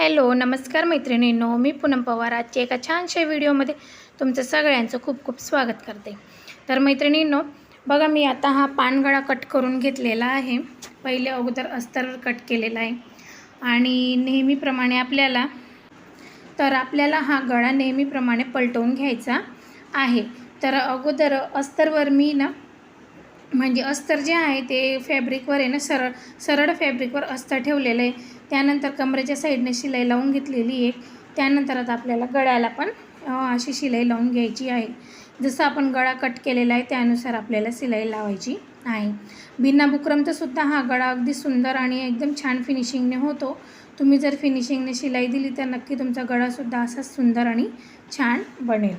Hello नमस्कार मैत्रिणींनो मी पूनम पवार. आजच्या एका छानशा व्हिडिओमध्ये तुमचं सगळ्यांचं खूप खूप स्वागत करते. तर मैत्रिणींनो बघा मी आता हा पानगळा कट करून घेतलेला आहे. पहिले अगोदर अस्तर कट केलेला आहे. आणि नेहमीप्रमाणे आपल्याला तर आपल्याला हा गळा नेहमीप्रमाणे पलटवून घ्यायचा आहे. तर अगोदर अस्तरवर मी ना म्हणजे अस्तर जे आहे ते फॅब्रिकवर आहे ना सरळ सरळ फॅब्रिकवर अस्तर ठेवलेलं आहे. त्यानंतर कमरेच्या साईडने शिलाई लावून घेतलेली आहे. त्यानंतर आता आपल्याला गळ्याला पण अशी शिलाई लावून घ्यायची आहे. जसं आपण गळा कट केलेला आहे त्यानुसार आपल्याला शिलाई लावायची आहे. बिना बुकरमचा सुद्धा हा गळा अगदी सुंदर आणि एकदम छान फिनिशिंगने होतो. तुम्ही जर फिनिशिंगने शिलाई दिली तर नक्की तुमचा गळासुद्धा असा सुंदर आणि छान बनेल.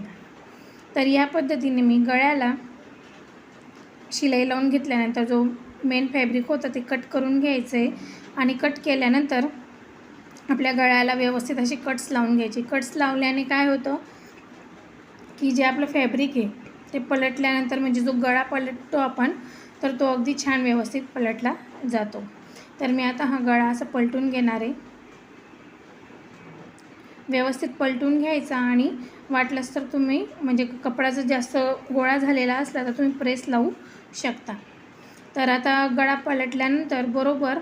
तर या पद्धतीने मी गळ्याला शिलाई लावून घेतल्यानंतर जो मेन फॅब्रिक होता ते कट करून घ्यायचं. आहे आणि कट केल्यानंतर आपल्या गळ्याला व्यवस्थित असे कट्स लावून घ्यायचे. कट्स लावल्याने काय होतं की जे आपलं फॅब्रिक आहे ते पलटल्यानंतर म्हणजे जो गळा पलटतो आपण तर तो अगदी छान व्यवस्थित पलटला जातो. तर मी आता हा गळा असा पलटून घेणार आहे. व्यवस्थित पलटून घ्यायचा आणि वाटलंच तर तुम्ही म्हणजे कपडा जास्त गोळा झालेला असला तर तुम्ही प्रेस लावू शकता. तर आता गळा पलटल्यानंतर बरोबर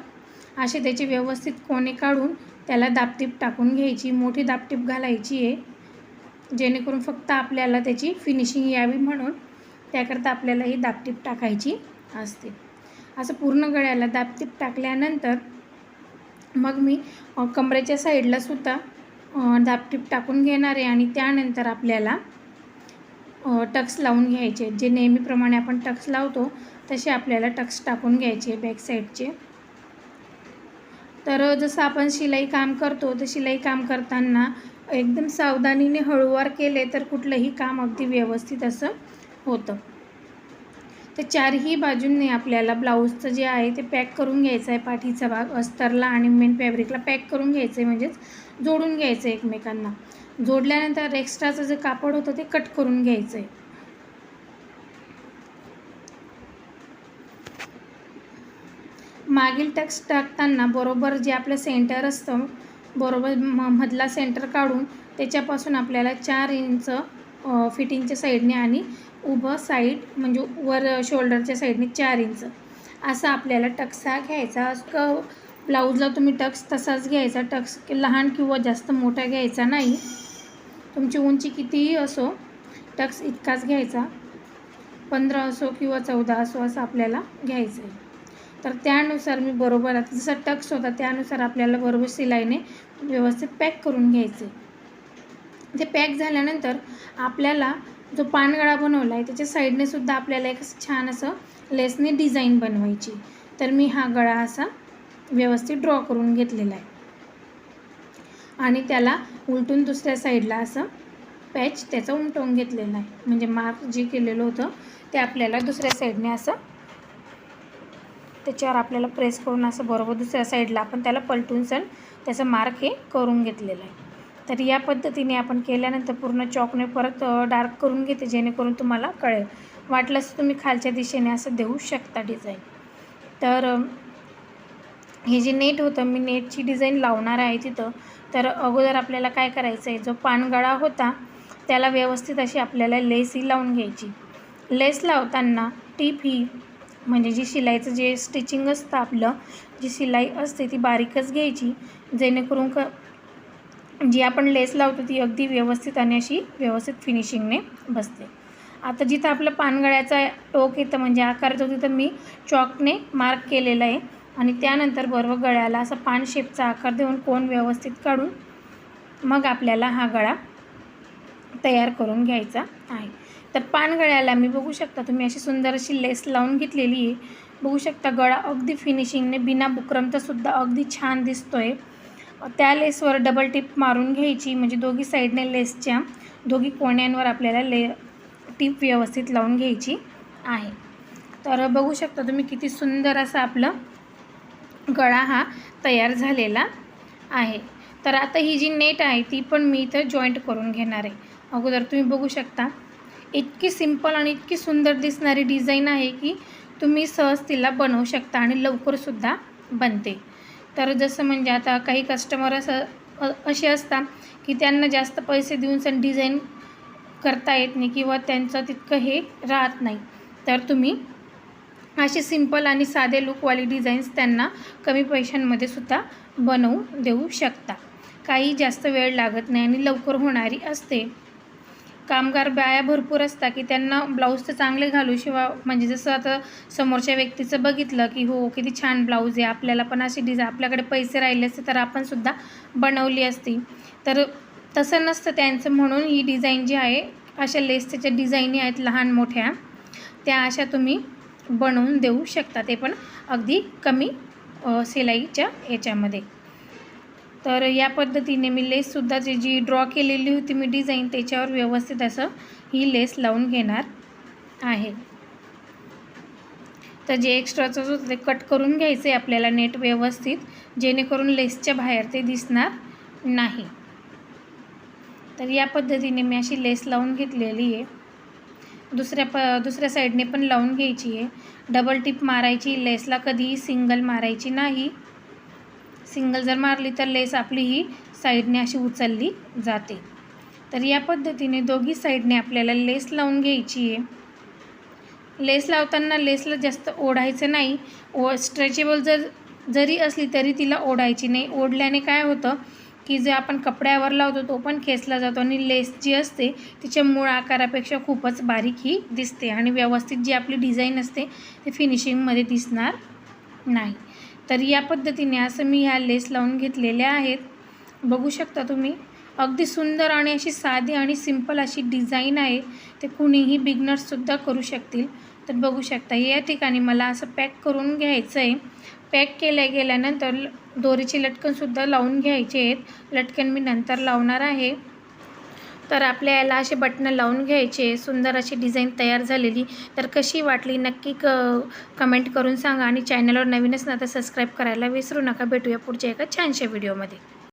असे त्याचे व्यवस्थित कोणे काढून त्याला दापटीप टाकून घ्यायची. मोठी दापटीप घालायची आहे. जेणेकरून फक्त आपल्याला त्याची फिनिशिंग यावी म्हणून त्याकरता आपल्याला ही दापटीप टाकायची असते. असं पूर्ण गळ्याला दापटीप टाकल्यानंतर मग मी कमरेच्या साईडलासुद्धा दाबटीप टाकून घेणार आहे आणि त्यानंतर आपल्याला टक्स लावून घ्यायचे जे नेहमीप्रमाणे आपण टक्स लावतो तसे आपल्याला टक्स टाकून घ्यायचे बॅक साईडचे. तर जसं आपण शिलाई काम करतो तर शिलाई काम करताना एकदम सावधानीने हळूवार केले तर कुठलंही काम अगदी व्यवस्थित असं होतं. तर चारही बाजूंनी आपल्याला ब्लाऊजचं जे आहे ते पॅक करून घ्यायचं आहे पाठीचा भाग अस्तरला आणि मेन फॅब्रिकला पॅक करून घ्यायचं आहे म्हणजेच जोडून घ्यायचं आहे एकमेकांना. जोडल्यानंतर एक्स्ट्राचं जे कापड होतं ते कट करून घ्यायचं आहे मागील टक्स टाकताना बरोबर जे आपलं सेंटर असतं बरोबर म मधला सेंटर काढून त्याच्यापासून आपल्याला चार इंच फिटिंगच्या साईडने आणि उभं साईड म्हणजे वर शोल्डरच्या साईडने चार इंच असा आपल्याला टक्सा घ्यायचा क ब्लाऊजला तुम्ही टक्स तसाच घ्यायचा. टक्स लहान किंवा जास्त मोठा घ्यायचा नाही. तुमची उंची कितीही असो टक्स इतकाच घ्यायचा. पंधरा असो किंवा चौदा असो असं आपल्याला घ्यायचं आहे. तर त्यानुसार मी बरोबर आता जसा टक्स होता त्यानुसार आपल्याला बरोबर शिलाईने व्यवस्थित पॅक करून घ्यायचे ते पॅक झाल्यानंतर आपल्याला जो पानगळा बनवला आहे त्याच्या साईडने सुद्धा आपल्याला एक छान असं लेसने डिझाईन बनवायची. तर मी हा गळा असा व्यवस्थित ड्रॉ करून घेतलेला आहे. आणि त्याला उलटून दुसऱ्या साईडला असं पॅच त्याचं उमटवून घेतलेला आहे. म्हणजे मार्क जे केलेलं होतं ते आपल्याला दुसऱ्या साईडने असं त्याच्यावर आपल्याला प्रेस करून असं बरोबर दुसऱ्या साईडला आपण त्याला पलटून सण त्याचं मार्क हे करून घेतलेलं आहे. तर या पद्धतीने आपण केल्यानंतर पूर्ण चॉकने परत डार्क करून घेते जेणेकरून तुम्हाला कळेल. वाटलंच तुम्ही खालच्या दिशेने असं देऊ शकता डिझाईन. तर हे जे नेट होतं मी नेटची डिझाईन लावणार आहे तिथं. तर अगोदर आपल्याला काय करायचं आहे जो पानगळा होता त्याला व्यवस्थित अशी आपल्याला लेस ही लावून घ्यायची. लेस लावताना टीप ही म्हणजे जी शिलाईचं जे स्टिचिंग असतं आपलं जी शिलाई असते ती बारीकच घ्यायची जेणेकरून क जी आपण लेस लावतो ती अगदी व्यवस्थित आणि अशी व्यवस्थित फिनिशिंगने बसते. आता जिथं आपलं पानगळ्याचा टोक येतं म्हणजे आकार येतो तिथं मी चॉकने मार्क केलेला आहे. आणि त्यानंतर बरोबर गळ्याला असा पान शेपचा आकार देऊन कोण व्यवस्थित काढून मग आपल्याला हा गळा तयार करून घ्यायचा आहे. तर पानगळ्याला मी बघू शकता तुम्ही अशी सुंदर अशी लेस लावून घेतलेली आहे. बघू शकता गळा अगदी फिनिशिंगने बिना बुकरमचासुद्धा अगदी छान दिसतो आहे त्या लेसवर डबल टिप मारून घ्यायची. म्हणजे दोघी साईडने लेसच्या दोघी कोण्यांवर आपल्याला ले टीप व्यवस्थित लावून घ्यायची आहे. तर बघू शकता तुम्ही किती सुंदर असं आपलं गळा हा तयार झालेला आहे. तर आता ही जी नेट आहे ती पण मी इथं जॉईंट करून घेणार आहे. अगोदर तुम्ही बघू शकता इतकी सिंपल आणि इतकी सुंदर दिसणारी डिझाईन आहे की तुम्ही सहज तिला बनवू शकता आणि लवकरसुद्धा बनते. तर जसं म्हणजे आता काही कस्टमर असं असे असतात की त्यांना जास्त पैसे देऊन सण डिझाईन करता येत नाही किंवा त्यांचं तितकं हे राहत नाही. तर तुम्ही असे सिंपल आणि साधे लुकवाली डिझाईन्स त्यांना कमी पैशांमध्ये सुद्धा बनवून देऊ शकता. काही जास्त वेळ लागत नाही आणि लवकर होणारी असते. कामगार बाया भरपूर असतात की त्यांना ब्लाऊज तर चांगले घालू शिवा म्हणजे जसं आता समोरच्या व्यक्तीचं बघितलं की हो किती छान ब्लाऊज आहे आपल्याला पण अशी डिझाईन आपल्याकडे पैसे राहिले असते तर आपण सुद्धा बनवली असती. तर तसं नसतं त्यांचं. म्हणून ही डिझाईन जी आहे अशा लेसच्या ज्या डिझाईनी आहेत लहान मोठ्या. त्या अशा तुम्ही बनवून देऊ शकता. ते पण अगदी कमी सिलाईच्या शिलाईच्या याच्यामध्ये. तर या पद्धतीने मी लेससुद्धा जी जी ड्रॉ केलेली होती मी डिझाईन त्याच्यावर व्यवस्थित असं ही लेस लावून घेणार आहे. तर जे एक्स्ट्राचं होतं ते कट करून घ्यायचं आहे आपल्याला नेट व्यवस्थित जेणेकरून लेसच्या बाहेर ते दिसणार नाही. तर या पद्धतीने मी अशी लेस लावून घेतलेली आहे. दुसऱ्या प दुसऱ्या साईडने पण लावून घ्यायची आहे. डबल टिप मारायची लेसला कधीही सिंगल मारायची नाही. सिंगल जर मारली तर लेस आपली ही साईडने अशी उचलली जाते. तर या पद्धतीने दोघी साईडने आपल्याला लेस लावून घ्यायची आहे. लेस लावताना लेसला जास्त ओढायचं नाही. ओ स्ट्रेचेबल जर जरी असली तरी तिला ओढायची नाही. ओढल्याने काय होतं की जे आपण कपड्यावर लावतो तो पण खेचला जातो आणि लेस जी असते तिच्या मूळ आकारापेक्षा खूपच बारीक ही दिसते आणि व्यवस्थित जी आपली डिझाईन असते ते फिनिशिंगमध्ये दिसणार नाही. तर या पद्धतीने असं मी ह्या लेस लावून घेतलेल्या आहेत. बघू शकता तुम्ही अगदी सुंदर आणि अशी साधी आणि सिंपल अशी डिझाईन आहे. ते कुणीही बिगनर्ससुद्धा करू शकतील. तर बघू शकता या ठिकाणी मला असं पॅक करून घ्यायचं आहे पॅक केल्या गेल्यानंतर ल- दोरीचे लटकनसुद्धा लावून घ्यायचे आहेत. लटकन मी नंतर लावणार आहे. तर आपल्या याला असे बटणं लावून घ्यायचे सुंदर अशी डिझाईन तयार झालेली. तर कशी वाटली नक्की क कमेंट करून सांगा आणि चॅनलवर नवीन असणार तर सबस्क्राईब करायला विसरू नका. भेटूया पुढच्या एका छानशा व्हिडिओमध्ये.